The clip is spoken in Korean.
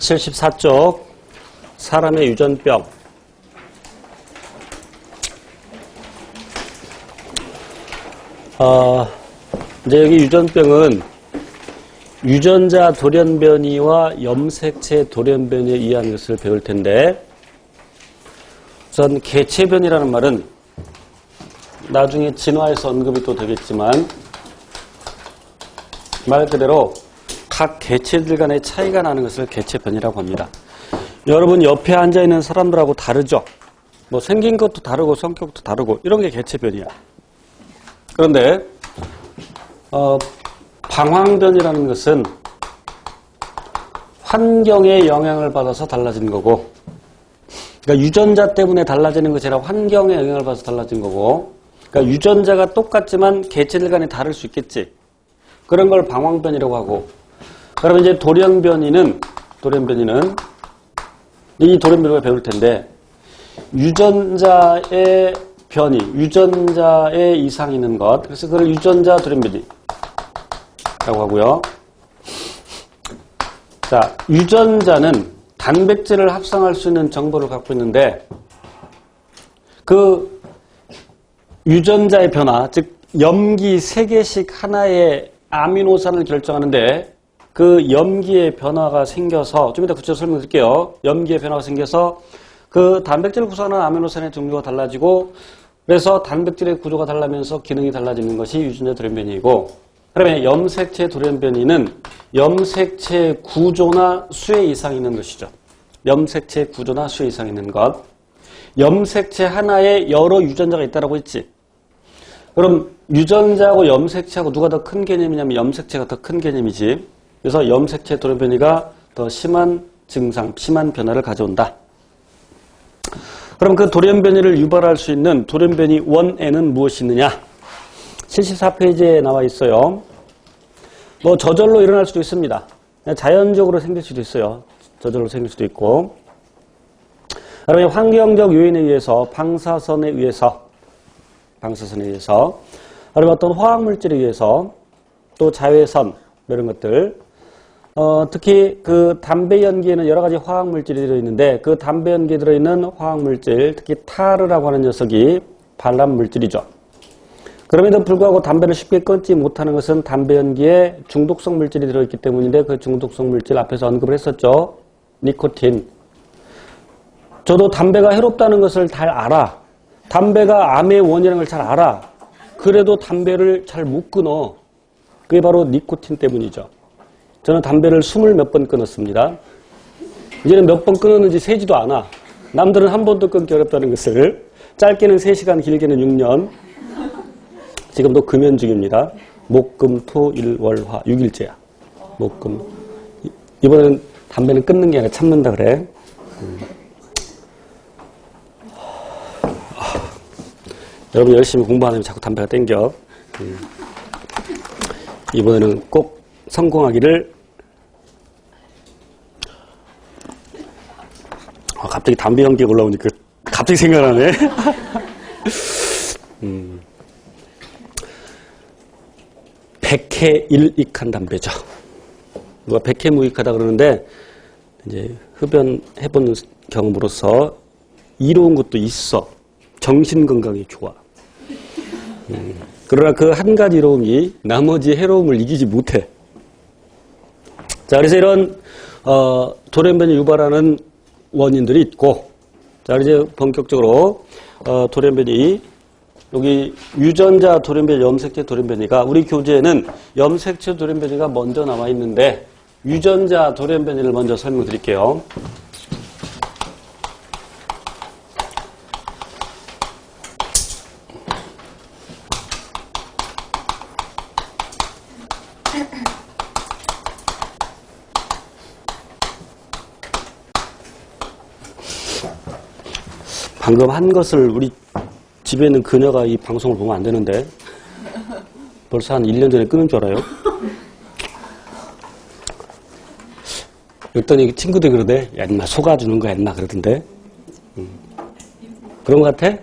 74쪽 사람의 유전병. 어, 이제 여기 유전병은 유전자 돌연변이와 염색체 돌연변이에 의한 것을 배울 텐데 우선 개체변이라는 말은 나중에 진화에서 언급이 또 되겠지만 말 그대로 각 개체들 간의 차이가 나는 것을 개체변이라고 합니다. 여러분 옆에 앉아 있는 사람들하고 다르죠? 뭐 생긴 것도 다르고 성격도 다르고 이런 게 개체변이야. 그런데 어, 방황변이라는 것은 환경의 영향을 받아서 달라진 거고 그러니까 유전자 때문에 달라지는 것이 아니라 환경의 영향을 받아서 달라진 거고 그러니까 유전자가 똑같지만 개체들 간에 다를 수 있겠지. 그런 걸 방황변이라고 하고 그러면 이제 돌연변이는 돌연변이는 이 돌연변이가 배울 텐데 유전자의 변이, 유전자의 이상이 있는 것 그래서 그걸 유전자 돌연변이라고 하고요. 자, 유전자는 단백질을 합성할 수 있는 정보를 갖고 있는데 그 유전자의 변화, 즉 염기 3개씩 하나의 아미노산을 결정하는데 그 염기의 변화가 생겨서 좀 이따 구체적으로 설명드릴게요. 염기의 변화가 생겨서 그 단백질을 구성하는 아미노산의 종류가 달라지고 그래서 단백질의 구조가 달라면서 기능이 달라지는 것이 유전자 돌연변이고 그러면 염색체 돌연변이는 염색체 구조나 수의 이상 있는 것이죠. 염색체 구조나 수의 이상 있는 것. 염색체 하나에 여러 유전자가 있다라고 했지. 그럼 유전자하고 염색체하고 누가 더 큰 개념이냐면 염색체가 더 큰 개념이지. 그래서 염색체 돌연변이가 더 심한 증상, 심한 변화를 가져온다. 그럼 그 돌연변이를 유발할 수 있는 돌연변이 원에는 무엇이 있느냐? 74페이지에 나와 있어요. 뭐 저절로 일어날 수도 있습니다. 자연적으로 생길 수도 있어요. 저절로 생길 수도 있고. 그러면 환경적 요인에 의해서 방사선에 의해서 방사선에 의해서 그리고 어떤 화학물질에 의해서 또 자외선 뭐 이런 것들 어, 특히 그 담배 연기에는 여러 가지 화학 물질이 들어있는데 그 담배 연기에 들어있는 화학 물질 특히 타르라고 하는 녀석이 발암물질이죠. 그럼에도 불구하고 담배를 쉽게 끊지 못하는 것은 담배 연기에 중독성 물질이 들어있기 때문인데 그 중독성 물질 앞에서 언급을 했었죠. 니코틴. 저도 담배가 해롭다는 것을 잘 알아. 담배가 암의 원인이라는 걸잘 알아. 그래도 담배를 잘 못 끊어. 그게 바로 니코틴 때문이죠. 저는 담배를 스물 몇 번 끊었습니다. 이제는 몇 번 끊었는지 세지도 않아. 남들은 한 번도 끊기 어렵다는 것을 짧게는 3시간, 길게는 6년. 지금도 금연 중입니다. 목, 금, 토, 일, 월, 화. 6일째야. 목, 금. 이번에는 담배는 끊는 게 아니라 참는다 그래. 음. 여러분 열심히 공부하면 자꾸 담배가 땡겨. 음. 이번에는 꼭 성공하기를 아, 갑자기 담배 연기가 올라오니까 갑자기 생각나네. 음. 백해 일익한 담배죠. 누가 백해 무익하다 그러는데 이제 흡연해본 경험으로서 이로운 것도 있어. 정신 건강에 좋아. 음. 그러나 그 한 가지 이로움이 나머지 해로움을 이기지 못해. 자, 그래서 이런 어, 돌연변이 유발하는 원인들이 있고, 자, 이제 본격적으로 어, 돌연변이 여기 유전자 돌연변이, 염색체 돌연변이가 우리 교재에는 염색체 돌연변이가 먼저 나와 있는데 유전자 돌연변이를 먼저 설명드릴게요. 방금 한 것을 우리 집에 있는 그녀가 이 방송을 보면 안 되는데 벌써 한 1년 전에 끊은 줄 알아요? 그랬더니 친구들이 그러대 야 인마 속아주는 거야 인마 그러던데 음. 그런 것 같아?